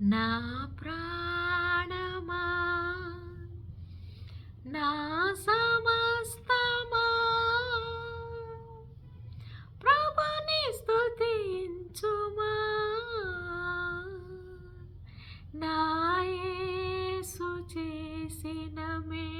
నా ప్రాణమా? నా సమస్తమా? ప్రభుని స్తుతించుమా? నా యేసు చేసిన మే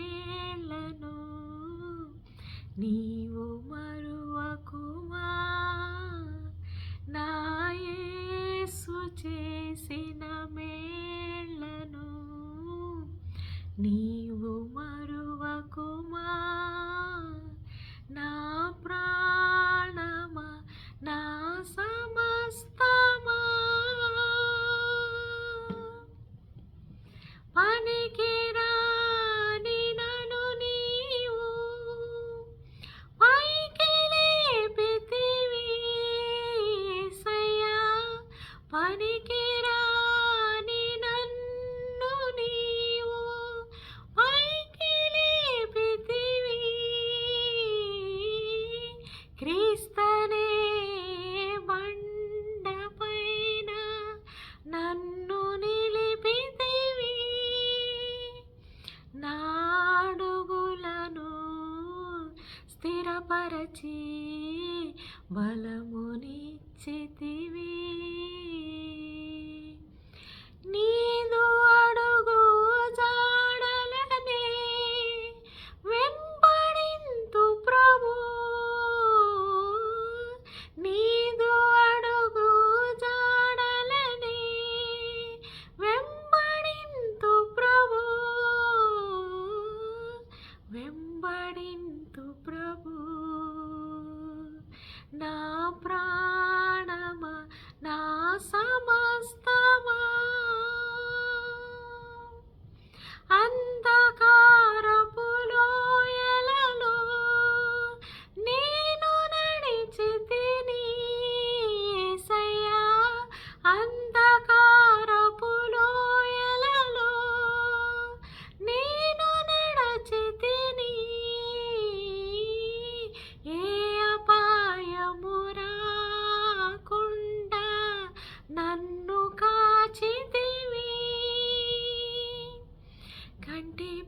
అంధకారపు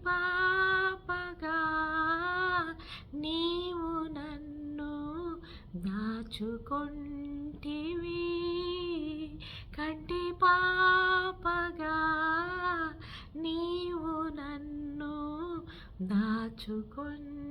పాపగా నీవు నన్ను దాచుకొంటివి. కంటి పాపగా నీవు నన్ను దాచుకుంటు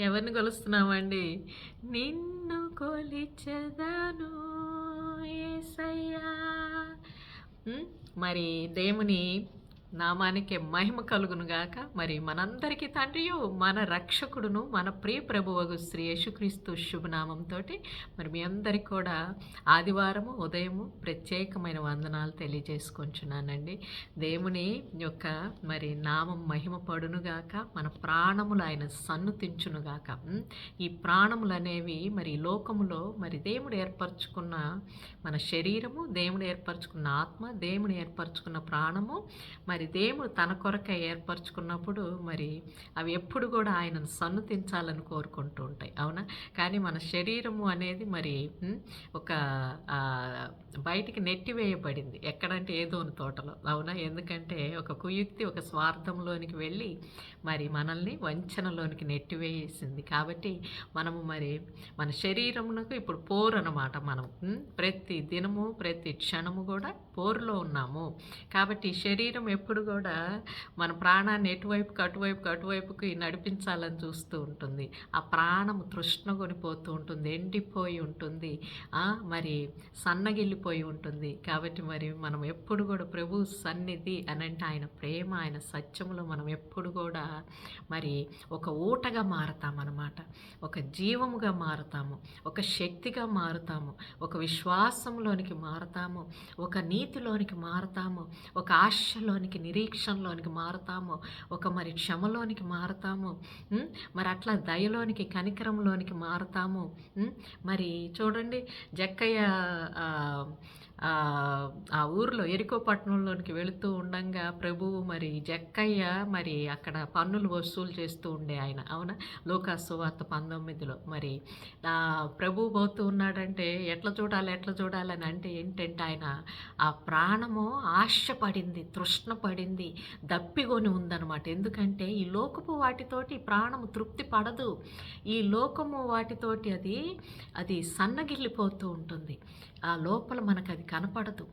ఎవరిని కొలుస్తున్నామండి? నిన్ను కొలిచెదను ఏసయ్యా. మరి దేవుని నామానికి మహిమ కలుగును గాక. మరి మనందరికీ తండ్రియు మన రక్షకుడును మన ప్రియ ప్రభువగు శ్రీ యేసుక్రీస్తు శుభనామంతో మరి మీ అందరికి కూడా ఆదివారము ఉదయము ప్రత్యేకమైన వందనాలు తెలియజేసుకుంటున్నానండి. దేవుని యొక్క మరి నామం మహిమ పడునుగాక మన ప్రాణములు ఆయన సన్నుతించునుగాక ఈ ప్రాణములు అనేవి మరి లోకములో మరి దేవుడు ఏర్పరచుకున్న మన శరీరము దేవుడు ఏర్పరచుకున్న ఆత్మ దేవుడు ఏర్పరచుకున్న ప్రాణము మరి దేవుడు తన కొరకై ఏర్పరచుకున్నప్పుడు మరి అవి ఎప్పుడు కూడా ఆయనను సన్నుతించాలని కోరుకుంటూ ఉంటాయి అవునా? కానీ మన శరీరము అనేది మరి ఒక బయటికి నెట్టివేయబడింది. ఎక్కడంటే ఏదోని తోటలో అవునా? ఎందుకంటే ఒక కుయుక్తి ఒక స్వార్థంలోనికి వెళ్ళి మరి మనల్ని వంచనలోనికి నెట్టివేసింది. కాబట్టి మనము మరి మన శరీరమునకు ఇప్పుడు పోరు అనమాట మనం ప్రతి దినము ప్రతి క్షణము కూడా పోరులో ఉన్నాము. కాబట్టి శరీరం ఎప్పుడు కూడా మన ప్రాణాన్ని ఎటువైపుకి అటువైపుకి అటువైపుకి నడిపించాలని చూస్తూ ఉంటుంది. ఆ ప్రాణం తృష్ణ కొనిపోతూ ఉంటుంది ఎండిపోయి ఉంటుంది. మరి సన్నగిల్లిపోయి ఉంటుంది. కాబట్టి మరి మనం ఎప్పుడు కూడా ప్రభు సన్నిధి అని అంటే ఆయన ప్రేమ ఆయన సత్యంలో మనం ఎప్పుడు కూడా మరి ఒక ఊటగా మారతామన్నమాట ఒక జీవముగా మారుతాము ఒక శక్తిగా మారుతాము ఒక విశ్వాసంలోనికి మారుతాము ఒక నీతిలోనికి మారుతాము ఒక ఆశలోనికి నిరీక్షణలోనికి మారుతాము ఒక మరి క్షమలోనికి మారుతాము మరి అట్లా దయలోనికి కనికరంలోనికి మారుతాము మరి చూడండి జక్కయ్య ఆ, ఊర్లో ఆ ఊరిలో పట్టణంలోనికి వెళుతూ ఉండంగా ప్రభువు మరి జక్కయ్య మరి అక్కడ పన్నులు వసూలు చేస్తూ ఉండే ఆయన. అవునా? లోకాసువార్త పంతొమ్మిదిలో. మరి ఆ ప్రభువు పోతూ ఉన్నాడంటే ఎట్లా చూడాలి ఎట్లా చూడాలని అంటే ఏంటంటే ఆయన ఆ ప్రాణము ఆశపడింది తృష్ణ పడింది దప్పికొని ఉందన్నమాట. ఎందుకంటే ఈ లోకపు వాటితోటి ప్రాణము తృప్తి పడదు. ఈ లోకము వాటితోటి అది అది సన్నగిల్లిపోతూ ఉంటుంది. ఆ లోపల మనకు అది కనపడదు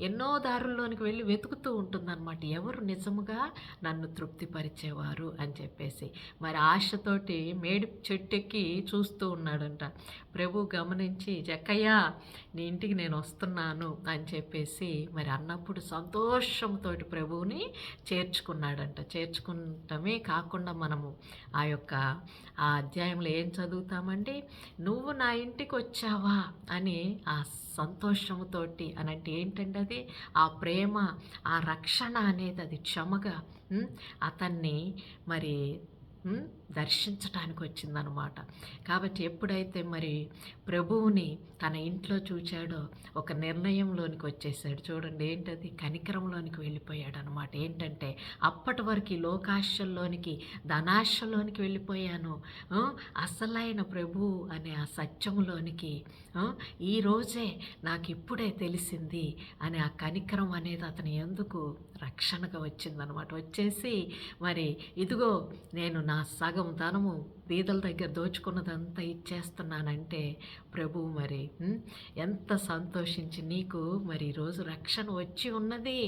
ఎన్నో దారుల్లోనికి వెళ్ళి వెతుకుతూ ఉంటుందన్నమాట. ఎవరు నిజముగా నన్ను తృప్తిపరిచేవారు అని చెప్పేసి. మరి ఆశతోటి మేడి చెట్టెక్కి చూస్తూ ఉన్నాడంట. ప్రభు గమనించి జక్కయ్య నీ ఇంటికి నేను వస్తున్నాను అని చెప్పేసి మరి అన్నప్పుడు సంతోషంతో ప్రభువుని చేర్చుకున్నాడంట. చేర్చుకుంటమే కాకుండా మనము ఆ యొక్క ఆ అధ్యాయంలో ఏం చదువుతామండి? నువ్వు నా ఇంటికి వచ్చావా అని ఆ సంతోషముతోటి అని అంటే ఏంటంటే అది ఆ ప్రేమ ఆ రక్షణ అనేది అది క్షమగా అతన్ని మరి దర్శించటానికి వచ్చిందనమాట కాబట్టి ఎప్పుడైతే మరి ప్రభువుని తన ఇంట్లో చూచాడో ఒక నిర్ణయంలోనికి వచ్చేసాడు చూడండి ఏంటది? కనికరంలోనికి వెళ్ళిపోయాడు అనమాట ఏంటంటే అప్పటి వరకు లోకాశల్లోనికి ధనాశలోనికి వెళ్ళిపోయాను. అసలైన ప్రభు అనే ఆ సత్యంలోనికి ఈరోజే ఈ రోజే నాకు ఇప్పుడే తెలిసింది అనే ఆ కనికరం అనేది అతని ఎందుకు రక్షణగా వచ్చిందనమాట. వచ్చేసి మరి ఇదిగో నేను నా సగ ధనము బీదల దగ్గర దోచుకున్నదంతా ఇచ్చేస్తున్నానంటే ప్రభు మరి ఎంత సంతోషించి నీకు మరి ఈరోజు రక్షణ వచ్చి ఉన్నది.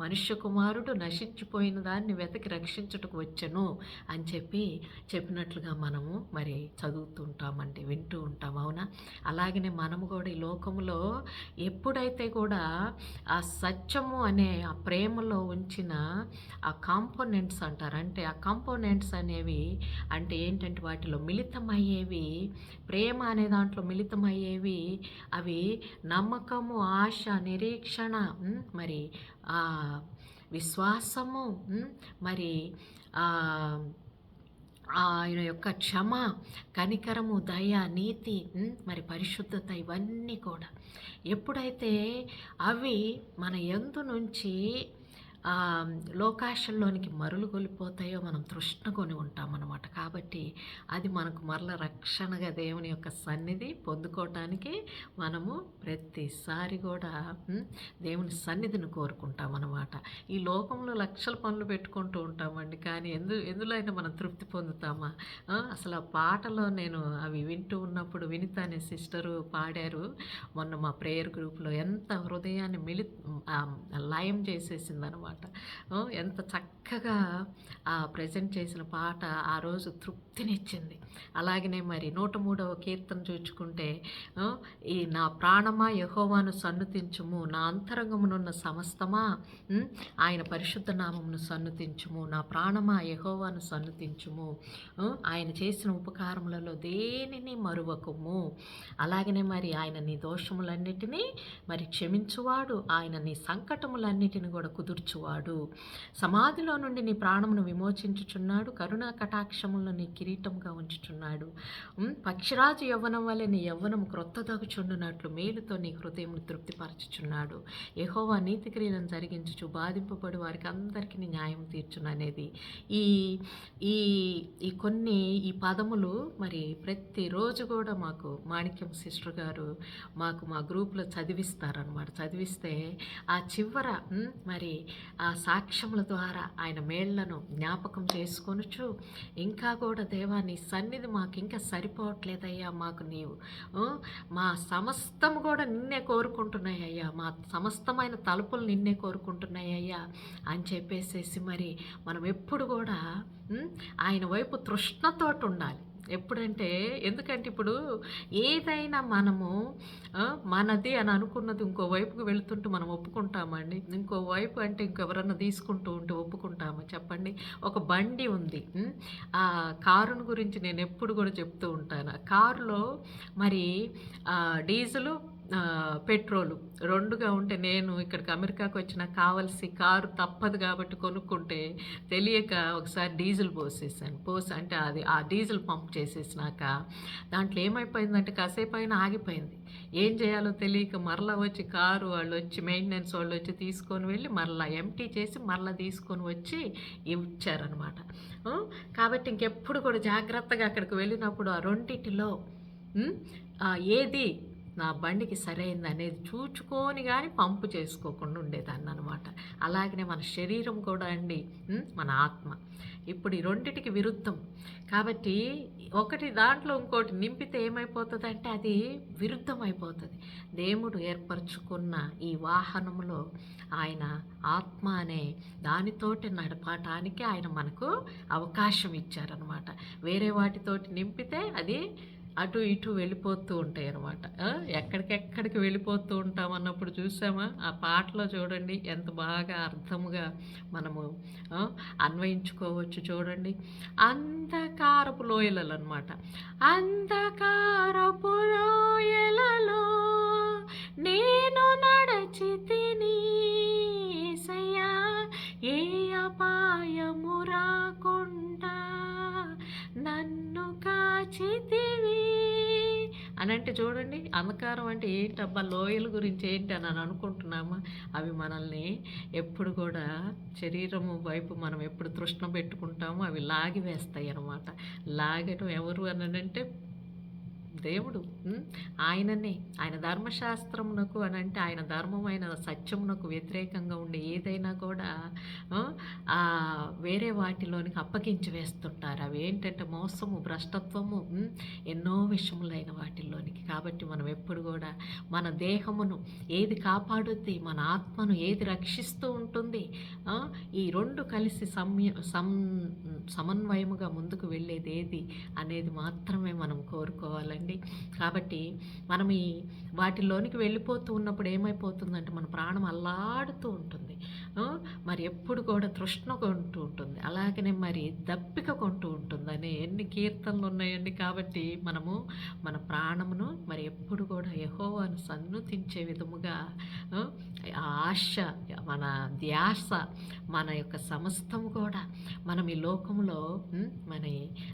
మనుష్య కుమారుడు నశించిపోయిన దాన్ని వెతకి రక్షించుటకు వచ్చను అని చెప్పి చెప్పినట్లుగా మనము మరి చదువుతుంటామండి వింటూ ఉంటాం అవునా? అలాగనే మనము కూడా ఈ లోకంలో ఎప్పుడైతే కూడా ఆ సత్యము అనే ఆ ప్రేమలో ఉంచిన ఆ కాంపోనెంట్స్ అంటారు అంటే ఆ కాంపోనెంట్స్ అనేవి అంటే ఏంటంటే వాటిలో మిళితమయ్యేవి ప్రేమ అనే దాంట్లో మిళితమయ్యేవి అవి నమ్మకము ఆశ నిరీక్షణ మరి ఆ విశ్వాసము మరి ఆయన యొక్క క్షమ కనికరము దయ నీతి మరి పరిశుద్ధత ఇవన్నీ కూడా ఎప్పుడైతే అవి మన ఎందు నుంచి లోకాశల్లోనికి మరులు కొలిపోతాయో మనం తృష్ణకొని ఉంటామన్నమాట. కాబట్టి అది మనకు మరల రక్షణగా దేవుని యొక్క సన్నిధి పొందుకోవటానికి మనము ప్రతిసారి కూడా దేవుని సన్నిధిని కోరుకుంటామన్నమాట. ఈ లోకంలో లక్షల పనులు పెట్టుకుంటూ ఉంటామండి. కానీ ఎందు ఎందులో అయినా మనం తృప్తి పొందుతామా? అసలు ఆ పాటలో నేను అవి వింటూ ఉన్నప్పుడు వినిత అనే సిస్టరు పాడారు. మొన్న మా ప్రేయర్ గ్రూప్లో ఎంత హృదయాన్ని మిలి లయం చేసేసింది అనమాట. ఎంత చక్కగా ప్రజెంట్ చేసిన పాట ఆ రోజు శక్తినిచ్చింది అలాగనే మరి నూట మూడవ కీర్తన చూచుకుంటే ఈ నా ప్రాణమా యహోవాను సన్నుతించుము నా అంతరంగమునున్న సమస్తమా ఆయన పరిశుద్ధ నామమును సన్నుతించుము నా ప్రాణమా యహోవాను సన్నుతించుము ఆయన చేసిన ఉపకారములలో దేనిని మరువకము? అలాగనే మరి ఆయన నీ దోషములన్నిటినీ మరి క్షమించువాడు ఆయన నీ సంకటములన్నిటిని కూడా కుదుర్చువాడు. సమాధిలో నుండి నీ ప్రాణమును విమోచించుచున్నాడు కరుణా కటాక్షములను నీ కిరీటంగా ఉంచుచున్నాడు. పక్షిరాజు యవ్వనం వల్లే నీ యవ్వనం క్రొత్తదగుచుండునట్లు మేలుతో నీ హృదయం తృప్తిపరచుచున్నాడు. యహోవా నీతి క్రియలను జరిగించుచు బాధింపబడి వారికి అందరికీ న్యాయం తీర్చుననేది. ఈ ఈ ఈ కొన్ని ఈ పదములు మరి ప్రతిరోజు కూడా మాకు మాణిక్యం సిస్టర్ గారు మాకు మా గ్రూప్లో చదివిస్తారనమాట చదివిస్తే ఆ చివర మరి ఆ సాక్ష్యముల ద్వారా ఆయన మేళ్ళను జ్ఞాపకం చేసుకొనుచు ఇంకా కూడా దేవా నీ సన్నిధి మాకు ఇంకా సరిపోవట్లేదయ్యా మాకు నీవు మా సమస్తం కూడా నిన్నే కోరుకుంటున్నాయ్యా మా సమస్తమైన తలుపులు నిన్నే కోరుకుంటున్నాయ్యా అని చెప్పేసేసి మరి మనం ఎప్పుడు కూడా ఆయన వైపు తృష్ణతోటి ఉండాలి. ఎప్పుడంటే ఎందుకంటే ఇప్పుడు ఏదైనా మనము మనది అని అనుకున్నది ఇంకోవైపుకి వెళుతుంటూ మనం ఒప్పుకుంటామండి. ఇంకో వైపు అంటే ఇంకెవరన్నా తీసుకుంటూ ఉంటే ఒప్పుకుంటామా. చెప్పండి? ఒక బండి ఉంది. ఆ కారును గురించి నేను ఎప్పుడు కూడా చెప్తూ ఉంటాను. కారులో మరి డీజిల్ డీజిలు పెట్రోలు. రెండుగా ఉంటే నేను ఇక్కడికి అమెరికాకు వచ్చిన కావలసి కారు తప్పదు కాబట్టి కొనుక్కుంటే తెలియక ఒకసారి డీజిల్ పోసేసాను. పోసి అంటే అది ఆ డీజిల్ పంప్ చేసేసినాక దాంట్లో ఏమైపోయిందంటే కాసేపు అయినా ఆగిపోయింది. ఏం చేయాలో తెలియక మరలా వచ్చి కారు వాళ్ళు వచ్చి మెయింటెనెన్స్ వాళ్ళు వచ్చి తీసుకొని వెళ్ళి మరలా ఎంటీ చేసి మరలా తీసుకొని వచ్చి ఇచ్చారనమాట కాబట్టి ఇంకెప్పుడు కూడా జాగ్రత్తగా అక్కడికి వెళ్ళినప్పుడు ఆ రెండింటిలో ఏది నా బండికి సరైంది అనేది చూచుకొని కానీ పంపు చేసుకోకుండా ఉండేదాన్ని అనమాట అలాగనే మన శరీరం కూడా అండి మన ఆత్మ. ఇప్పుడు ఈ రెండిటికి విరుద్ధం. కాబట్టి ఒకటి దాంట్లో ఇంకోటి నింపితే ఏమైపోతుంది అంటే అది విరుద్ధం అయిపోతుంది దేవుడు ఏర్పరచుకున్న ఈ వాహనంలో ఆయన ఆత్మ అనే దానితోటి నడపటానికి ఆయన మనకు అవకాశం ఇచ్చారనమాట. వేరే వాటితోటి నింపితే అది అటు ఇటు వెళ్ళిపోతూ ఉంటాయి అనమాట ఎక్కడికెక్కడికి వెళ్ళిపోతూ ఉంటాం అన్నప్పుడు చూసామా? ఆ పాటలో చూడండి ఎంత బాగా అర్థముగా మనము అన్వయించుకోవచ్చు చూడండి. అంధకారపు లోయలలు అనమాట అంధకారపు లోయలలో నేను నడచి తిని ఏ అపాయము రాకో నన్ను కాచితివి. అని అంటే చూడండి అంధకారం అంటే ఏంటబ్బా లోయల గురించి ఏంటి అని అనుకుంటున్నామా? అవి మనల్ని ఎప్పుడు కూడా శరీరము వైపు మనం ఎప్పుడు తృష్ణ పెట్టుకుంటామో అవి లాగి వేస్తాయి అన్నమాట. లాగటం ఎవరు అని అంటే దేవుడు ఆయననే ఆయన ధర్మశాస్త్రమునకు అని అంటే ఆయన ధర్మమైన సత్యమునకు వ్యతిరేకంగా ఉండే ఏదైనా కూడా వేరే వాటిలోనికి అప్పగించి వేస్తుంటారు. అవి ఏంటంటే మోసము భ్రష్టత్వము ఎన్నో విషయములైన వాటిల్లోనికి. కాబట్టి మనం ఎప్పుడు కూడా మన దేహమును ఏది కాపాడుద్ది మన ఆత్మను ఏది రక్షిస్తూ ఉంటుంది ఈ రెండు కలిసి సమ్య సమ్ సమన్వయముగా ముందుకు వెళ్ళేది ఏది అనేది మాత్రమే మనం కోరుకోవాలండి. కాబట్టి మనం ఈ వాటిలోనికి వెళ్ళిపోతూ ఉన్నప్పుడు ఏమైపోతుందంటే మన ప్రాణం అల్లాడుతూ ఉంటుంది. మరి ఎప్పుడు కూడా తృష్ణ కొంటూ ఉంటుంది. అలాగనే మరి దప్పిక కొంటూ ఉంటుంది. ఎన్ని కీర్తనలు ఉన్నాయండి కాబట్టి మనము మన ప్రాణమును మరి ఎప్పుడు కూడా యహోవాను సన్నుతించే విధముగా ఆశ మన ధ్యాస మన యొక్క సమస్తము కూడా మనం ఈ లోకంలో మన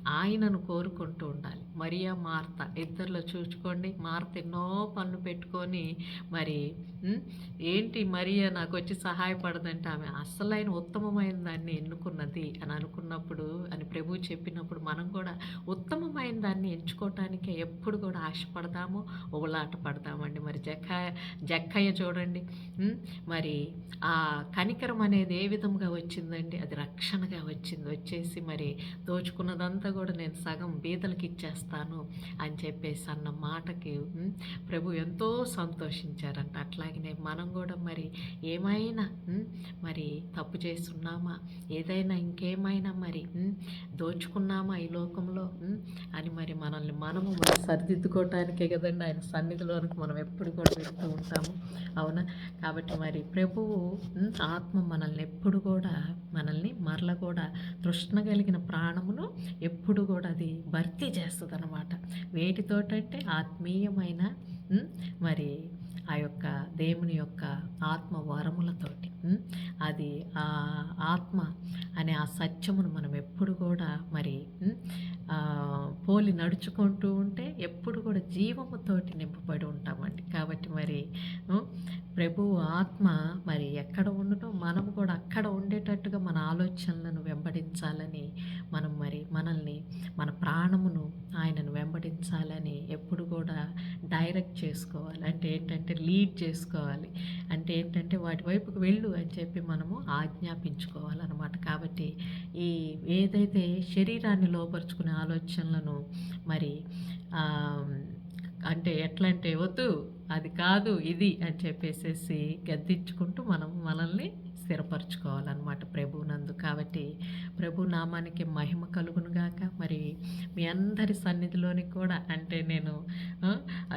ఆయనను కోరుకుంటూ ఉండాలి. Maria Martha. ఇద్దరిలో చూసుకోండి. మార్త ఎన్నో పనులు పెట్టుకొని మరి ఏంటి మరియా నాకు వచ్చి సహాయపడదంటే ఆమె అసలైన ఉత్తమమైన దాన్ని ఎన్నుకున్నది అని అనుకున్నప్పుడు అని ప్రభు చెప్పినప్పుడు మనం కూడా ఉత్తమమైన దాన్ని ఎంచుకోవటానికి ఎప్పుడు కూడా ఆశపడదాము ఉబలాట పడదామండి మరి జక్కయ్య జక్కయ్య చూడండి. మరి ఆ కనికరం అనేది ఏ విధంగా వచ్చిందండి? అది రక్షణగా వచ్చింది. వచ్చేసి మరి దోచుకున్నదంతా కూడా నేను సగం బీదలకి ఇచ్చేస్తాను. అని చెప్పేసి అన్న మాటకి ప్రభు ఎంతో సంతోషించారంట. అట్లాగనే మనం కూడా మరి ఏమైనా మరి తప్పు చేస్తున్నామా? ఏదైనా ఇంకేమైనా మరి దోచుకున్నామా ఈ లోకంలో? అని మరి మనల్ని మనము మరి సరిదిద్దుకోవటానికే కదండి ఆయన సన్నిధిలోనికి మనం ఎప్పుడు కూడా వెళ్తూ ఉంటాము. అవునా? కాబట్టి మరి ప్రభువు ఆత్మ మనల్ని ఎప్పుడు కూడా మనల్ని మరల కూడా తృష్ణ కలిగిన ప్రాణమును ఎప్పుడు కూడా అది భర్తీ చేస్తుంది. అనమాట వేటితోటంటే ఆత్మీయమైన మరి ఆ యొక్క దేవుని యొక్క ఆత్మ వరములతోటి అది ఆ ఆత్మ అనే ఆ సత్యమును మనం ఎప్పుడు కూడా మరి పోలి నడుచుకుంటూ ఉంటే ఎప్పుడు కూడా జీవముతోటి నింపబడి ఉంటామండి. కాబట్టి మరి ప్రభువు ఆత్మ మరి ఎక్కడ ఉండటం మనం కూడా అక్కడ ఉండేటట్టుగా మన ఆలోచనలను వెంబడించాలని మనం మరి మనల్ని మన ప్రాణము వెంబడించాలని ఎప్పుడు కూడా డైరెక్ట్ చేసుకోవాలి. అంటే ఏంటంటే లీడ్ చేసుకోవాలి. అంటే ఏంటంటే వాటి వైపుకు వెళ్ళు అని చెప్పి మనము ఆజ్ఞాపించుకోవాలన్నమాట. కాబట్టి ఈ ఏదైతే శరీరాన్ని లోపరుచుకునే ఆలోచనలను మరి అంటే ఎట్లా అంటే వద్దు అది కాదు ఇది అని చెప్పేసేసి గద్దించుకుంటూ మనం మనల్ని స్థిరపరచుకోవాలన్నమాట ప్రభువునందు. కాబట్టి ప్రభు నామానికి మహిమ కలుగును గాక మరి మీ అందరి సన్నిధిలోని కూడా అంటే నేను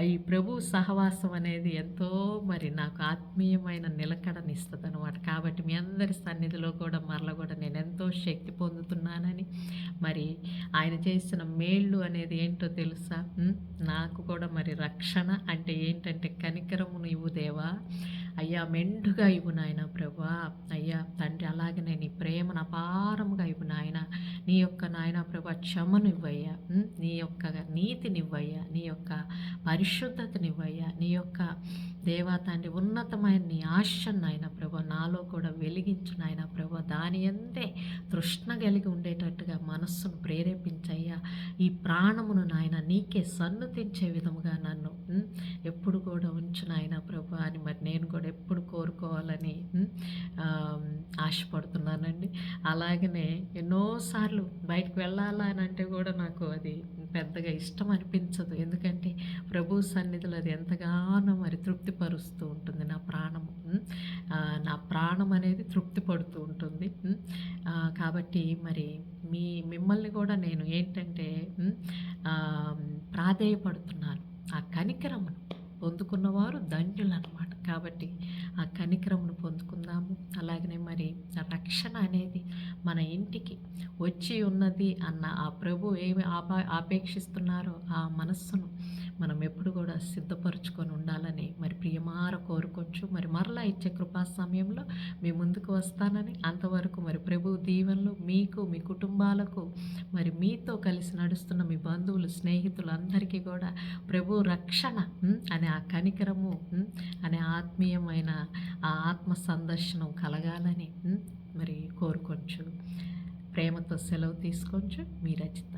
ఈ ప్రభు సహవాసం అనేది ఎంతో మరి నాకు ఆత్మీయమైన నిలకడనిస్తుంది అనమాట కాబట్టి మీ అందరి సన్నిధిలో కూడా మరల కూడా నేను ఎంతో శక్తి పొందుతున్నానని. మరి ఆయన చేసిన మేళ్ళు అనేది ఏంటో తెలుసా? నాకు కూడా మరి రక్షణ అంటే ఏంటంటే కనికరము ఇవ్వు దేవా. అయ్యా మెండుగా ఇవ్వు నాయన ప్రభా. అయ్యా తండ్రి అలాగనే నీ ప్రేమను అపారముగా ఇవ్వు నాయన. నీ యొక్క నాయన ప్రభా క్షమను ఇవ్వయ్యా. నీ యొక్క నీతినివ్వయ్యా నీ యొక్క పరిశుద్ధతనివ్వయ్యా నీ యొక్క దేవా తండ్రి ఉన్నతమైన నీ ఆశను నాయన ప్రభా నాలో కూడా వెలిగించు నాయన ప్రభా. దాని ఎందే తృష్ణ కలిగి ఉండేటట్టుగా మనస్సును ప్రేరేపించయ్యా. ఈ ప్రాణమును నాయన నీకే సన్నుతించే విధముగా నన్ను ఎప్పుడు కూడా ఉంచు నాయన ప్రభా అని మరి నేను కూడా ఎప్పుడు కోరుకోవాలని ఆశపడుతున్నానండి. అలాగనే ఎన్నోసార్లు బయటకు వెళ్ళాలా అని అంటే కూడా నాకు అది పెద్దగా ఇష్టం అనిపించదు. ఎందుకంటే ప్రభు సన్నిధిలో అది ఎంతగానో మరి తృప్తిపరుస్తూ ఉంటుంది నా ప్రాణము. నా ప్రాణం అనేది తృప్తి పడుతూ ఉంటుంది కాబట్టి మరి మీ మిమ్మల్ని కూడా నేను ఏంటంటే ఆ, ప్రాధేయపడుతున్నాను. ఆ కనికరమును పొందుకున్నవారు ధన్యులన్నమాట. కాబట్టి ఆ కనికరమును పొందుకుందాము. అలాగనే మరి ఆ రక్షణ అనేది మన ఇంటికి వచ్చి ఉన్నది అన్న ఆ ప్రభు ఏమి ఆపా ఆపేక్షిస్తున్నారో ఆ మనస్సును మనం ఎప్పుడు కూడా సిద్ధపరచుకొని ఉండాలని మరి ప్రియమార కోరుకోవచ్చు మరి మరలా ఇచ్చే కృపా సమయంలో మీ ముందుకు వస్తానని అంతవరకు మరి ప్రభు దీవెనలు మీకు మీ కుటుంబాలకు మరి మీతో కలిసి నడుస్తున్న మీ బంధువులు స్నేహితులు అందరికీ కూడా ప్రభు రక్షణ అనే ఆ కనికరము అనే అనే ఆత్మీయమైన ఆ ఆత్మ సందర్శనం కలగాలని మరి కోరుకోవచ్చు ప్రేమతో సెలవు తీసుకోవచ్చు మీ రచిత.